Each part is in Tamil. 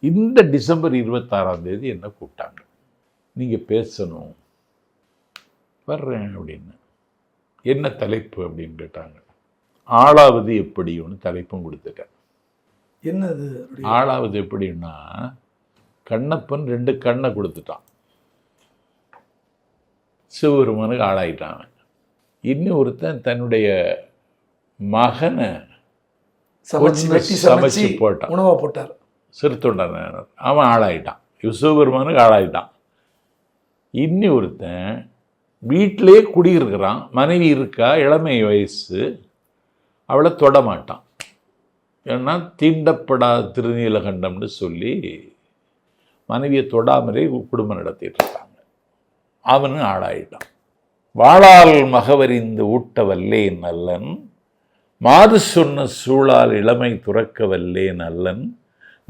இந்த டிசம்பர் இருபத்தாறாம் தேதி என்ன கூப்பிட்டாங்க? நீங்கள் பேசணும். வர்றேன் அப்படின்னு. என்ன தலைப்பு அப்படின்னு கேட்டாங்க. ஆளாவது எப்படின்னு தலைப்பும் கொடுத்துட்டேன். என்னது ஆளாவது எப்படின்னா கண்ணப்பன் ரெண்டு கண்ணை கொடுத்துட்டான். சிவபெருமானுக்கு ஆளாயிட்டான். இன்னும் ஒருத்தன் தன்னுடைய மகனை சமைச்சு போட்டான். உணவா போட்டார். சிறுத்தொண்டன் அவன் ஆளாயிட்டான். சிவபெருமானுக்கு ஆளாயிட்டான். இன்னி ஒருத்தன் வீட்டிலே குடியிருக்கிறான். மனைவி இருக்கா? இளமை வயசு. அவளை தொட மாட்டான். ஏன்னா தீண்டப்படாத திருநீலகண்டம்னு சொல்லி மனைவியை தொடாமலே குடும்பம் நடத்திட்டு இருக்காங்க அவனும் ஆளாயிட்டான். வாழால் மகவறிந்து ஊட்ட வல்லேன் நல்லன். மாது சொன்ன சூழால் இளமை துறக்க வல்லேன் நல்லன்.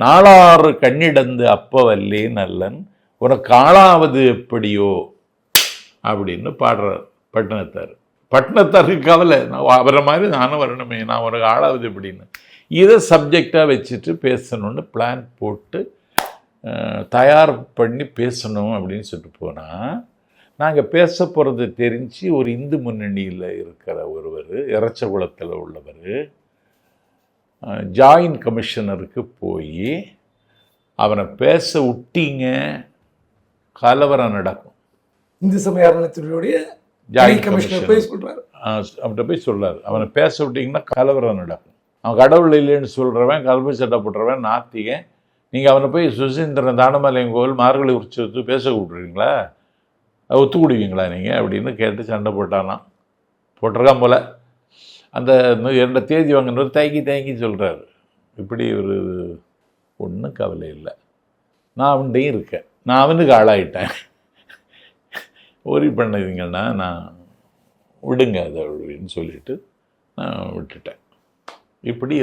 நாளாறு கண்ணிடந்து அப்பவல்லே நல்லன் உனக்கு ஆளாவது எப்படியோ? அப்படின்னு பாடுறார் பட்டினத்தார் பட்டினத்தாருக்கு கவலை. நான் அவரை மாதிரி நானும் வரணுமே. நான் உனக்கு ஆளாவது எப்படின்னு. இதை சப்ஜெக்டாக வச்சுட்டு பேசணும்னு பிளான் போட்டு தயார் பண்ணி பேசணும் அப்படின்னு சொல்லிட்டு போனால் நாங்கள் பேச போகிறது தெரிஞ்சு ஒரு இந்து முன்னணியில் இருக்கிற ஒருவர் இறச்சகுளத்தில் உள்ளவர் ஜாயின் கமிஷனருக்கு போய் அவனை பேச விட்டீங்க கலவரம் நடக்கும். இந்து சமய அறநிலையத்துறையுடைய ஜாயின் கமிஷனர் போய் சொல்றாரு. அவன்கிட்ட போய் சொல்றாரு. அவனை பேச விட்டீங்கன்னா கலவரம் நடக்கும். அவன் கடவுள் இல்லைன்னு சொல்கிறவன் கல்வி சட்டை போட்டுறவன் நாத்திகன். நீங்கள் அவனை போய் சுசீந்திரன் தானமலையன் கோவில் மார்கழி உற்சவத்து பேச விட்றீங்களா ஒத்துக்கிடுவீங்களா நீங்கள் அப்படின்னு கேட்டு சண்டை போட்டானாம் போட்டிருக்கான் போல. அந்த இரண்டு தேதி வாங்கினவர் தேங்கி தேங்கி சொல்கிறாரு இப்படி ஒரு ஒன்றும் கவலை இல்லை. நான் அவன்கிட்டையும் இருக்கேன். நான் அவனுக்கு ஆளாயிட்டேன். ஓரி பண்ணதுங்கன்னா நான் விடுங்க அதை அப்படின்னு சொல்லிட்டு நான் விட்டுட்டேன். இப்படி